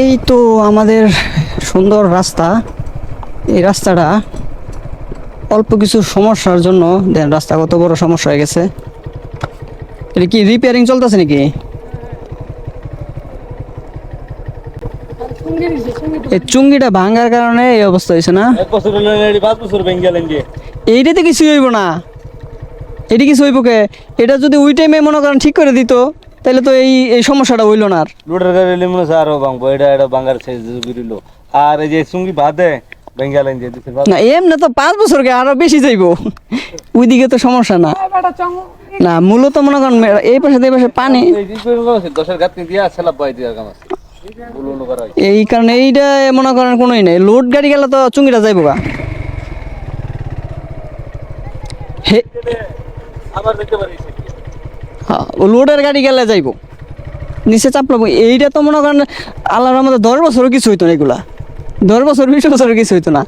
এই তো আমাদের সুন্দর রাস্তা। এই রাস্তাটা অল্প কিছু সমস্যার জন্য দেন রাস্তা কত বড় সমস্যা হয়ে গেছে। এটা কি রিপেয়ারিং চলতেছে নাকি? এই চুঙ্গিটা ভাঙার কারণে এই অবস্থা হয়েছে না? এইটাতে কিছু হইব না। এটি কিছু হইব কে? এটা যদি ওই টাইমে মনে করেন ঠিক করে দিত তাহলে তো এই এই সমস্যাটা হইল না আর। লুডার গাড়ি লিমুন আরও ভাঙবো। এটা এটা ভাঙার শেষ আর এই যে চুঙ্গি বাদে ভেঙে গেলেন যে না এমনি তো পাঁচ বছরকে আরও বেশি যাইব। ওইদিকে তো সমস্যা না। না মূলত মনে করেন মে- এই পাশে এই পাশে পানি। দশের গাঁথনি দিয়া ছেলা বয় হয়েছে। এই কারণে এইটা মনে করেন কোনোই নাই। লোড গাড়ি গেলে তো চুঙ্গিটা যাইব গা। হে আবার দেখতে পারিস। ও লোডের গাড়ি গেলে যাইব। নিচে চাপলাম। এইটা তো মনে করেন আল্লাহর আমাদের দশ বছরও কিছু হইতো না এগুলা। দশ বছর, বিশ বছরও কিছু হইতো না।